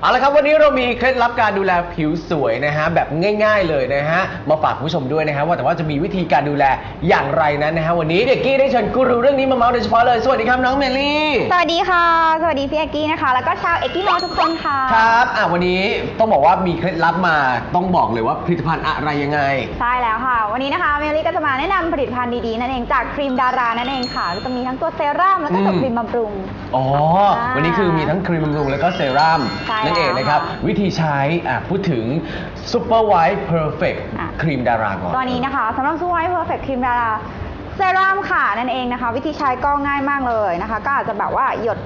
เอาละครับวันนี้เรามีเคล็ดลับการดูแลผิวสวยนะฮะแบบง่าย ๆเลยนะฮะมาฝากคุณผู้ชมด้วยนะฮะว่าแต่ว่าจะมีวิธีการดูแลอย่างไรนั้นนะฮะวันนี้เด็กกี้ได้เชิญกูรูเรื่องนี้มาเมาส์โดยเฉพาะเลยสวัสดีครับน้องเมลี่ สวัสดีค่ะ สวัสดีพี่เอกกี้นะคะ แล้วก็ชาวเอกกี้น้องทุกคนค่ะ ครับ อะวันนี้ต้องบอกว่ามีเคล็ดลับมาต้องบอกเลยว่าผลิตภัณฑ์อะไรยังไง ใช่แล้วค่ะ วันนี้นะคะเมลี่ก็จะมาแนะนำผลิตภัณฑ์ดีๆนั่นเองจากครีมดารานั่นเองค่ะก็จะมีทั้งตัวเซรั่มแล้วก็ตัวอืม ครีมบำรุง อ๋ออ่าวันนี้คือมีทั้งครีมบำรุงแล้วก็เซรั่มใช่นั่นเองแล้วนะครับค่ะวิธีใช้อะพูดถึง Super White Perfect อะ ครีมดาราก่อน ตัวนี้นะคะสำหรับซูไวเพอร์เฟคครีมดาราเซรั่มค่ะนั่นเองนะคะ วิธีใช้ก็ง่ายมากเลยนะคะ ก็อาจจะแบบว่าหยด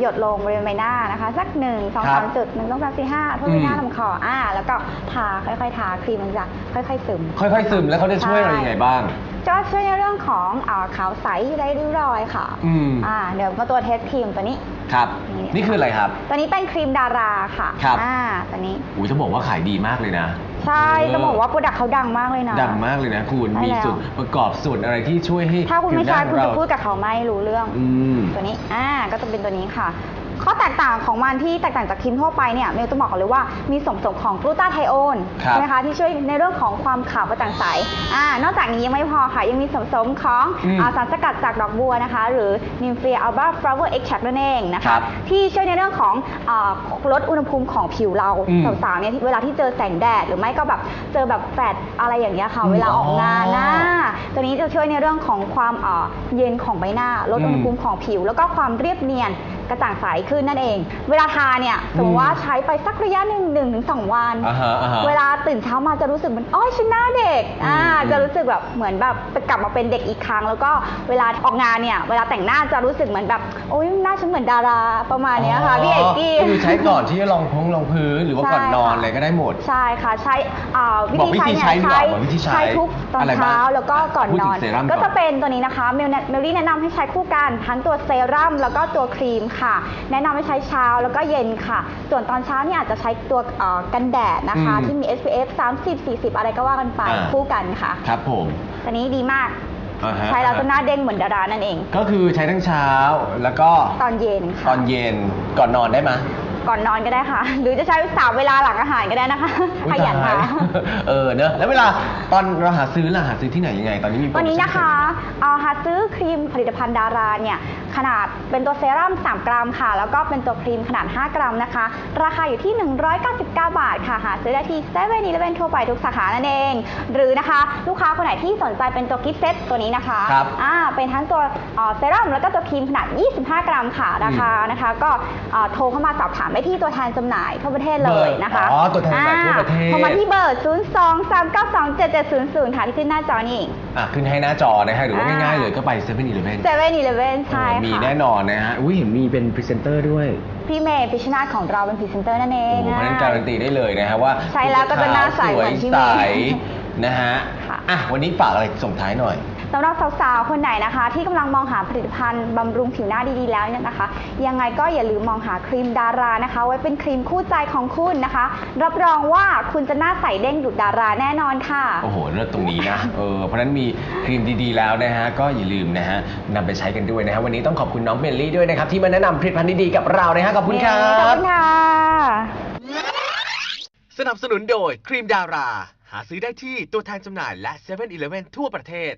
หยดลงบริเวณใบหน้านะคะ สักหนึ่งสองครัสาบมจุดหนึ่งสองสามสี่ห้าทั่วใบหน้าอืมลำคออ่า แล้วก็ทาค่อยๆทาครีมมันจะค่อยๆซึม ค่อยๆซึมแล้วเขาจะช่วยเรายังไงบ้างก็ช่วยในเรื่องของอาขาวใสไร้ริ้วรอยค่ะอืมอ่าเดี๋ยวมาตัวเทสครีมตัวนี้ครับนี่นี่คืออะไรครับ ตัวนี้เป็นครีมดาราค่ะครับอ่าตัวนี้อุ้ยจะบอกว่าขายดีมากเลยนะ ใช่เออต้องบอกว่าโปรดักเขาดังมากเลยนะ ดังมากเลยนะคุณใช่มีแล้ว ส่วนประกอบส่วนอะไรที่ช่วยให้ถ้าคุณไม่ผิวหใช้น้าคุณเราจะพูดกับเขาไม่รู้เรื่อง อืม ตัวนี้ อ่า ก็จะเป็นตัวนี้ค่ะ ข้อแตกต่างของมันที่แตกต่างจากครีมทั่วไปเนี่ยเมลต้องบอกก่อนเลยว่ามีส่วนผสมของกลูตาไทโอนครับ ใช่ไหมคะที่ช่วยในเรื่องของความขาวกระจ่างใสอ่านอกจากนี้ยังไม่พอค่ะ ยังมีส่วนผสมของอืมอ่าสารสกัดจากดอกบัวนะคะ หรือ Nymphaea alba flower extract นั่นเองนะครัคะบที่ช่วยในเรื่องของอ่าลดอุณหภูมิของผิวเราอืมสาวๆเนี่ยเวลาที่เจอแสงแดดหรือไม่ก็แบบเจอแบบแฟดอะไรอย่างเงี้ยค่ะอืมเวลาออกงานนะอ๋อ ตัวนี้จะช่วยในเรื่องของความเอ่อเย็นของใบหน้า ลดอุณหภูมิของผิว แล้วก็ความเรียบเนียนกระจ่างใสขึ้นนั่นเอง เวลาทาเนี่ยสมมติว่าใช้ไปสักระยะหนึ่งหนึ่งถึงสองวัน อ่าฮะอ่าฮะ เวลาตื่นเช้ามาจะรู้สึกเหมือนอ๋อฉันหน้าเด็กอ่าอืมจะรู้สึกแบบเหมือนแบบกลับมาเป็นเด็กอีกครั้ง แล้วก็เวลาออกงานเนี่ยเวลาแต่งหน้าจะรู้สึกเหมือนแบบโอ๊ยหน้าฉันเหมือนดาราประมาณเนี้ยค่ะพี่เอกกี้ คือใช้ก่อนที่จะลองพงลงพื้นหรือว่าก่อนนอนใช่ค่ะ อะไรก็ได้หมด ใช่ค่ะใช้อ่าวิบอกวิธีธีใช้ใช้เนี่ยดีกว่าบอกวิธีใช้ใช้ทุกตอนอะไรบ้างเช้าแล้วก็ก่อนพูดนถึองน เซรั่มก็ก่อจะนเป็นตัวนี้นะคะเมลเมลลี่แนะนำให้ใช้คู่กันทั้งตัวเซรั่มแล้วก็ตัวครีมค่ะ แนะนำให้ใช้เช้าแล้วก็เย็นค่ะ ส่วนตอนเช้าเนี่ยอาจจะใช้ตัวเอ่อกันแดดนะคะ อืมที่มี SPF 30 40 อะไรก็ว่ากันไปอ่า คู่กันค่ะครับผมตัวนี้ดีมาก อ่าฮะใช้แล้วจะหน้าเด้งเหมือนดารานั่นเอง ก็คือใช้ทั้งเช้าแล้วก็ตอนเย็นตค่ะอนเย็นก่อนนอนได้ไหม ก่อนนอนก็ได้ค่ะ หรือจะใช้สาวเวลาหลังอาหารก็ได้นะคะ อุ๊ขยันตาค่ะ เออเนอะแล้วเวลาตอนเราหาซื้อล่ะหาซื้อที่ไหนยังไง ตอนนี้มีโปรโมวัชั่นนี้นะคะเอาหาซื้อครีมผลิตภัณฑ์ดาราเนี่ยขนาดเป็นตัวเซรั่ม3 กรัมค่ะ แล้วก็เป็นตัวครีมขนาด 5 กรัมนะคะ ราคาอยู่ที่ 199 บาทค่ะหาซื้อได้ที่7 e เ e ่ e อทั่วไปทุกสาขานั่นเอง หรือนะคะ ลูกค้าคนไหนที่สนใจเป็นตัวกิฟต์เซตตัวนี้นะคะครับอ่าเป็นทั้งตัวเอ่อเซรั่มแล้วก็ตัวครีมขนาด 25 กรัมค่ะราคานะคะ ก็เอ่อโทรเข้ามาสอบถามได้ที่ตัวแทนจำหน่ายทั่วประเทศเลยนะคะอ๋อตัวแทนจำหน่ายทั่วประเทศอ่าโทรมาที่เบอร์ 023927700 ค่ะที่ขึ้นหน้าจอนี่อะขึ้นให้หน้าจอนะฮะหรือว่าอ่าง่ายๆเลยก็ไปเซเว่นอีเลฟเว่นเซเว่นอีเลฟเว่นใช่มีค่ะแน่นอนนะฮะอุ้ยเห็นมีเป็นพรีเซนเตอร์ด้วยพี่เมย์พิชชนาธิ์ของเราเป็นพรีเซนเตอร์นั่นเอโอ้งโหเพราะฉะนั้นการันตีได้เลยนะฮะว่าใช้แล้วก็จะหน้าใสสเหวมืยอนพี่ใสเมย์นะฮะค่ะ อะวันนี้ฝากอะไรส่งท้ายหน่อย สำหรับสาวๆ คนไหนนะคะ ที่กำลังมองหาผลิตภัณฑ์บำรุงผิวหน้าดีๆ แล้วเนี่ยนะคะ ยังไงก็อย่าลืมมองหาครีมดารานะคะ ไว้เป็นครีมคู่ใจของคุณนะคะ รับรองว่าคุณจะหน้าใสเด้งดุดดาราแน่นอนค่ะ โอ้โหเลิศตรงนี้นะ เออ เพราะฉะนั้นมีครีมดีๆ แล้วนะฮะ ก็อย่าลืมนะฮะนำไปใช้กันด้วยนะฮะ วันนี้ต้องขอบคุณน้องเมลลี่ด้วยนะครับที่มาแนะนำผลิตภัณฑ์ดีๆ กับเรานะฮะ ขอบคุณครัขอบบคุณค่ะ สนับสนุนโดยครีมดารา หาซื้อได้ที่ตัวแทนจำหน่ายและ7 e เ e ่ e อทั่วประเทศ